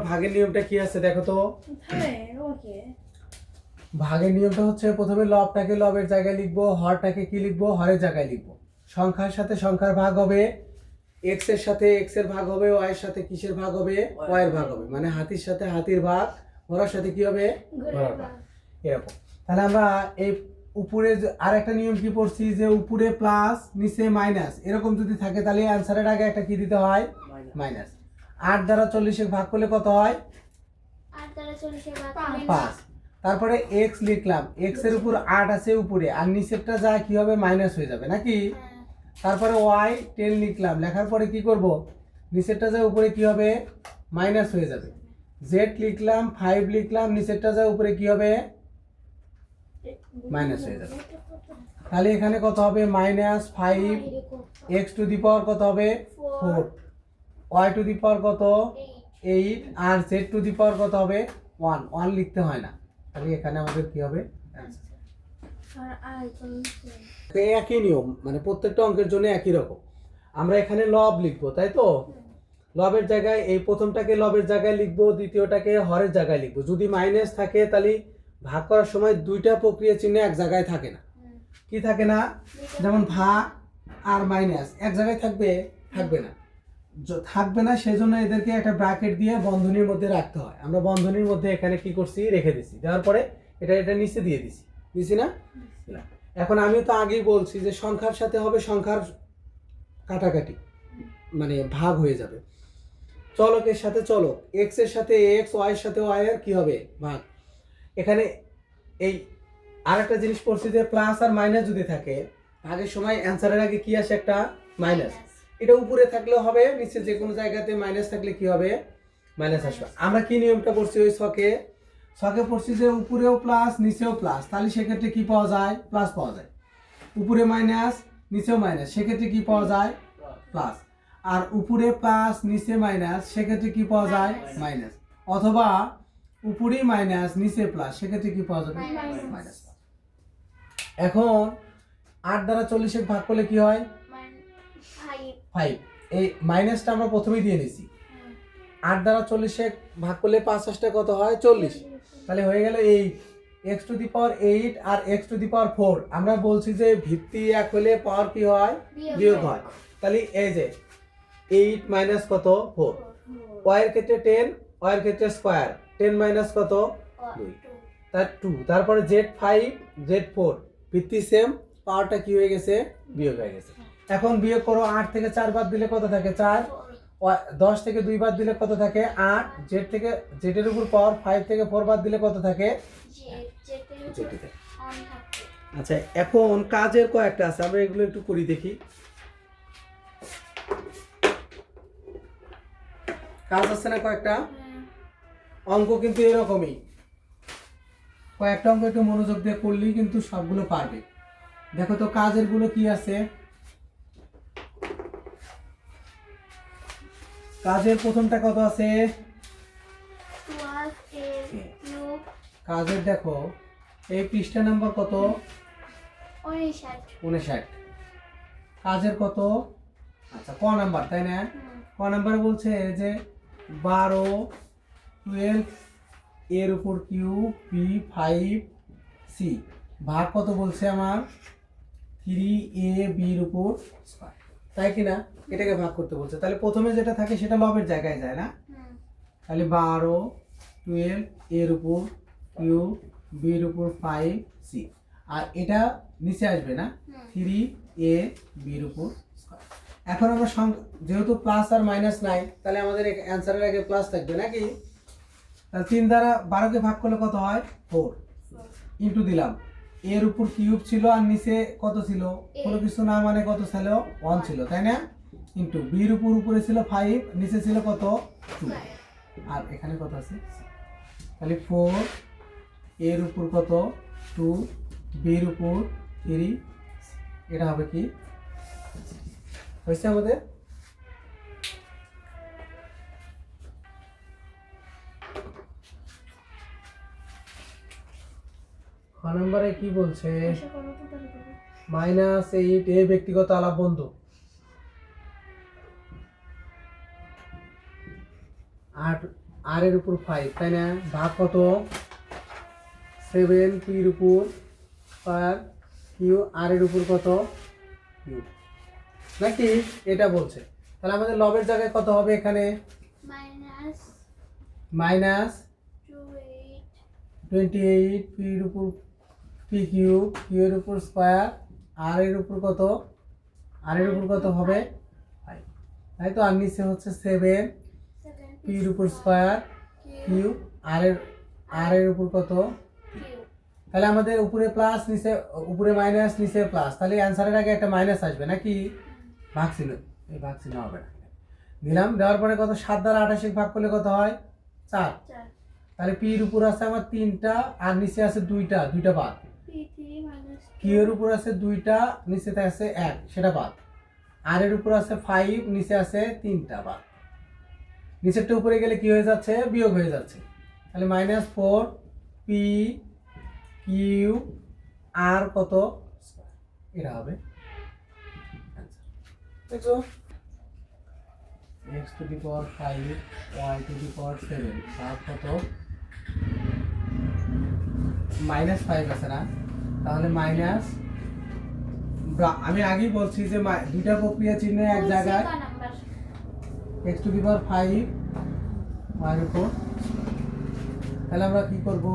ভাগের নিয়মটা কি আছে দেখো তো? হ্যাঁ ভাগের নিয়মটা হচ্ছে প্রথমে লবটাকে লবের জায়গায় লিখব হরটাকে কি লিখব? হরের জায়গায় লিখব। সংখ্যার সাথে সংখ্যার ভাগ হবে এক্সের সাথে এক্সের ভাগ হবে ওয়াই এর সাথে কিসের ভাগ হবে? ওয়াই এর ভাগ হবে। মানে হাতির সাথে হাতির ভাগ ঘোড়ার সাথে কি হবে? ঘোড়ার ভাগ। এরকম। তাহলে আমরা এই উপরে যে- আর একটা নিয়ম কি পড়ছি? যে উপরে প্লাস নিচে মাইনাস এরকম যদি থাকে তাহলে অ্যান্সারের আগে একটা কি দিতে হয়? মাইনাস আট দ্বারা চল্লিশে ভাগ করলে কত হয়? পাঁচ। তারপরে এক্স লিখলাম। এক্সের উপর আট আছে উপরে আর নিচেরটা যা কি হবে? মাইনাস হয়ে যাবে নাকি? হ্যাঁ, তারপরে ওয়াই টেন লিখলাম। লেখার পরে কি করব? নিচেরটা যা উপরে কি হবে? মাইনাস হয়ে যাবে। জেড লিখলাম ফাইভ লিখলাম নিচেরটা যা উপরে কি হবে? মাইনাস হয়ে যাবে। তাহলে এখানে কত হবে? Minus five x to the power কত হবে? Four y to the power কত? এইট আর জেড টু দি পাওয়ার কত হবে? ওয়ান ওয়ান লিখতে হয় না। তাহলে এখানে আমাদের কি হবে? একই নিয়ম মানে প্রত্যেকটা অঙ্কের জন্য একই রকম। আমরা এখানে লব লিখব তাই তো? লবের জায়গায় এই প্রথমটাকে লবের জায়গায় লিখব দ্বিতীয়টাকে হরের জায়গায় লিখব। যদি মাইনাস থাকে তাহলে ভাগ করার সময় দুইটা প্রক্রিয়া চিহ্ন এক জায়গায় থাকে না। কি থাকে না? যেমন ভাগ আর মাইনাস এক জায়গায় থাকবে থাকবে না। থাকবে না সেজন্য এদেরকে একটা ব্র্যাকেট দিয়ে বন্ধনীর মধ্যে রাখতে হয়। আমরা বন্ধনীর মধ্যে এখানে কি করছি? রেখে দিছি। দেওয়ার পরে এটা এটা নিচে দিয়ে দিছি। দিছি না? না। এখন আমি তো আগেই বলছি যে সংখ্যার সাথে হবে সংখ্যার কাটাকাটি মানে ভাগ হয়ে যাবে। চলকের সাথে চলক। এক্সের সাথে এক্স ওয়াই এর সাথে ওয়াই এর কি হবে? ভাগ। এখানে এই আর একটা জিনিস পড়ছি যে প্লাস আর মাইনাস যদি থাকে ভাগের সময় অ্যান্সারের আগে কি আসে একটা? মাইনাস এটা উপরে থাকলে হবে নিচে যে কোনো জায়গাতে মাইনাস থাকলে কি হবে? মাইনাস আসবে। আমরা কি নিয়মটা পড়ছি ওই ছকে? ছকে পড়ছি যে উপরেও প্লাস নিচেও প্লাস তাহলে সেক্ষেত্রে কি পাওয়া যায়? প্লাস পাওয়া যায়। উপরে মাইনাস নিচেও মাইনাস সেক্ষেত্রে কি পাওয়া যায়? প্লাস আর উপরে প্লাস নিচে মাইনাস সেক্ষেত্রে কি পাওয়া যায়? মাইনাস অথবা উপরে মাইনাস নিচে প্লাস সেক্ষেত্রে কি পাওয়া যাবে? মাইনাস এখন আট দ্বারা চল্লিশে ভাগ করলে কি হয়? ফাইভ এই মাইনাসটা আমরা প্রথমেই দিয়ে নিছি আট দ্বারা চল্লিশে ভাগ করলে পাঁচ আসটা কত হয়? চল্লিশ। তাহলে হয়ে গেল eight x to the power eight R x to the power four আমরা বলছি যে ভিত্তি এক হলে পাওয়ার কি হয়? বিয়োগ হয়। হয়। তাহলে এই যে এইট মাইনাস কত? ফোর ওয়াইয়ের ক্ষেত্রে টেন ওয়াইয়ের ক্ষেত্রে স্কোয়ার টেন মাইনাস কত? দুই। তার টু তারপরে জেড ফাইভ জেড ফোর ভিত্তি সেম পাওয়ারটা কি হয়ে গেছে? বিয়োগ হয়ে গেছে। এখন বিয়োগ করো আট থেকে চার বাদ দিলে কত থাকে? চার। দশ থেকে দুই বাদ দিলে কত থাকে? আট। জেড থেকে, জেডের উপর পাওয়ার ফাইভ থেকে ফোর বাদ দিলে কত থাকে? আচ্ছা এখন কাজের কয়েকটা আছে, আমরা এগুলো একটু করি দেখি। কাজ আছে না কয়েকটা? অঙ্ক কিন্তু এরকমই। কয়েকটা অঙ্ক একটু মনোযোগ দিয়ে করলেই কিন্তু সবগুলো পারবে। দেখো তো কাজেরগুলো কি আছে? কাজের প্রথমটা কত আছে? কাজের দেখো এই পৃষ্ঠা নাম্বার কত? উনষাট। কাজের কত? আচ্ছা ক নাম্বার তাই না? ক নাম্বার বলছে যে বারো টুয়েলভ এর উপর কিউ পি ফাইভ সি ভাগ কত বলছে আমার? থ্রি এ বির উপর স্কোয়ার তাই কি না এটাকে ভাগ করতে বলছে। তাহলে প্রথমে যেটা থাকে সেটা লবের জায়গায় যায় না? তাহলে বারো টুয়েলভ এর উপর কিউ বির উপর ফাইভ সি আর এটা নিচে আসবে না? থ্রি এ বির উপর এখন আমরা যেহেতু প্লাস আর মাইনাস নাই তাহলে আমাদের অ্যান্সারের আগে প্লাস থাকবে নাকি? তাহলে তিন দ্বারা বারোকে ভাগ করলে কত হয়? ফোর ইন্টু দিলাম। এর উপর কিউব ছিল আর নিচে কত ছিল? কোনো কিছু না মানে কত ছিল? ওয়ান ছিল তাই না? ইন্টু বির উপর উপরে ছিল ফাইভ নিচে ছিল কত? টু আর এখানে কত আছে? তাহলে ফোর এর উপর কত? টু বির উপর থ্রি এটা হবে কি? হয়েছে আমাদের? খ নম্বরে কি বলছে? মাইনাস এইট এ ব্যক্তিগত আলাপ বন্ধু। আট আর এর উপর ফাইভ তাই না? ভাগ কত? সেভেন পির উপর পার কিউ আর এর উপর কত? কিউ নাকি? এটা বলছে। তাহলে আমাদের লবের জায়গায় কত হবে এখানে? মাইনাস টোয়েন্টি এইট পির উপর পি কিউ কিউ এর উপর স্কোয়ার আর এর উপর কত? আর এর উপর কত হবে? তাই তো? আর নিচে হচ্ছে সেভেন পির উপর স্কোয়ার কিউ। আর এর আর এর উপর কত? তাহলে আমাদের উপরে প্লাস নিচে উপরে মাইনাস নিচে প্লাস তাহলে অ্যান্সারের আগে একটা মাইনাস আসবে নাকি? ভাগ ছিল। এই ভাগ ছিল হবে না। দিলাম। দেওয়ার পরে কত? সাত দ্বারা আঠাশি ভাগ করলে কত হয়? চার। তাহলে পির উপর আছে আমার তিনটা আর নিচে আছে দুইটা দুইটা বাদ। পি থ্রি মাইনাস কিউ এর উপর আছে দুইটা নিচেতে আছে এক সেটা বাদ। আর এর উপর আছে ফাইভ নিচে আছে তিনটা বাদ। নিচেরটা উপরে গেলে কি হয়ে যাচ্ছে? বিয়োগ হয়ে যাচ্ছে। তাহলে মাইনাস ফোর পি কিউ আর কত? এটা হবে। দেখছ x to the power five y to the power seven ভাগ কত? মাইনাস ফাইভ আছে না? তাহলে মাইনাস আমি আগেই বলছি যে দুইটা প্রক্রিয়া চিহ্ন এক জায়গায় x to the power five y উপর তাহলে আমরা কি করব?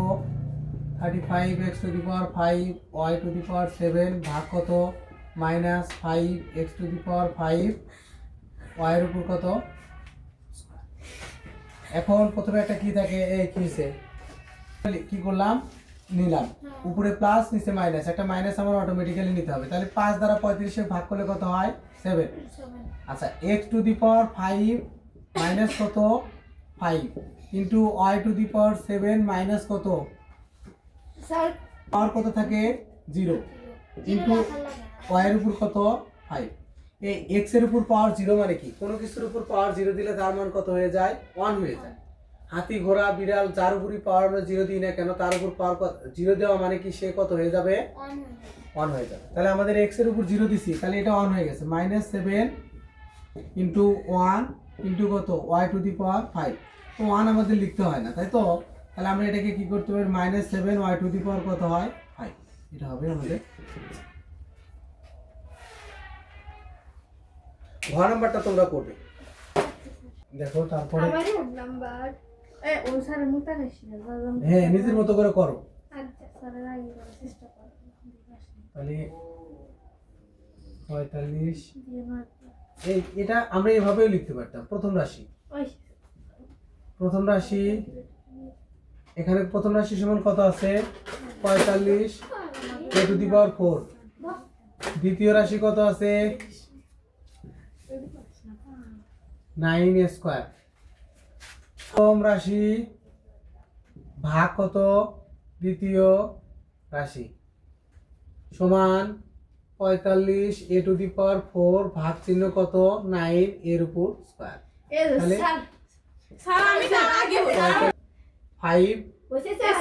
Thirty five x to the power five y to the power seven ভাগ কত? Minus five x to the power five ওয়াইয়ের উপর কত? এখন প্রথমে একটা কী থাকে? এই কিসে কী করলাম? নিলাম। উপরে প্লাস নিচে মাইনাস একটা মাইনাস আমার অটোমেটিক্যালি নিতে হবে। তাহলে পাঁচ দ্বারা পঁয়ত্রিশে ভাগ করলে কত হয়? সেভেন আচ্ছা x to the power five minus কত? Five into y to the power seven minus কত? পাওয়ার কত থাকে? জিরো না। ওয়াইয়ের উপর কত? ফাইভ এই এক্সের উপর পাওয়ার জিরো মানে কি? কোনো কিছুর উপর পাওয়ার জিরো দিলে তার মান কত হয়ে যায়? ওয়ান হয়ে যায়। হাতি ঘোড়া বিড়াল যার উপরই পাওয়ার আমরা জিরো দিই না কেন তার উপর পাওয়ার জিরো দেওয়া মানে কি সে কত হয়ে যাবে? অন হয়ে যাবে। হয়ে তাহলে আমাদের এক্সের উপর জিরো দিছি তাহলে এটা অন হয়ে গেছে। Minus seven into one into কত? Y to the power five তো ওয়ান আমাদের লিখতে হয় না তাই তো? তাহলে আমরা এটাকে কি করতে পারি minus seven y to the power কত হয়? ফাইভ এটা হবে আমাদের ঘ নাম্বারটা তোমরা করবে। দেখো তারপরে নাম্বার হ্যাঁ নিজের মতো করে করো। আচ্ছা করো তাহলে পঁয়তাল্লিশ। এই এটা আমরা এভাবেও লিখতে পারতাম প্রথম রাশি। প্রথম রাশি এখানে প্রথম রাশি সমান কত আছে? পঁয়তাল্লিশ। A to the power four. দ্বিতীয় রাশি কত আছে? Nine square. প্রথম রাশি ভাগ কত দ্বিতীয় রাশি সমান পঁয়তাল্লিশ a to the power four ভাগ চিহ্ন কত? নাইন এর উপর স্কোয়ার ফাইভ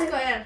স্কয়ার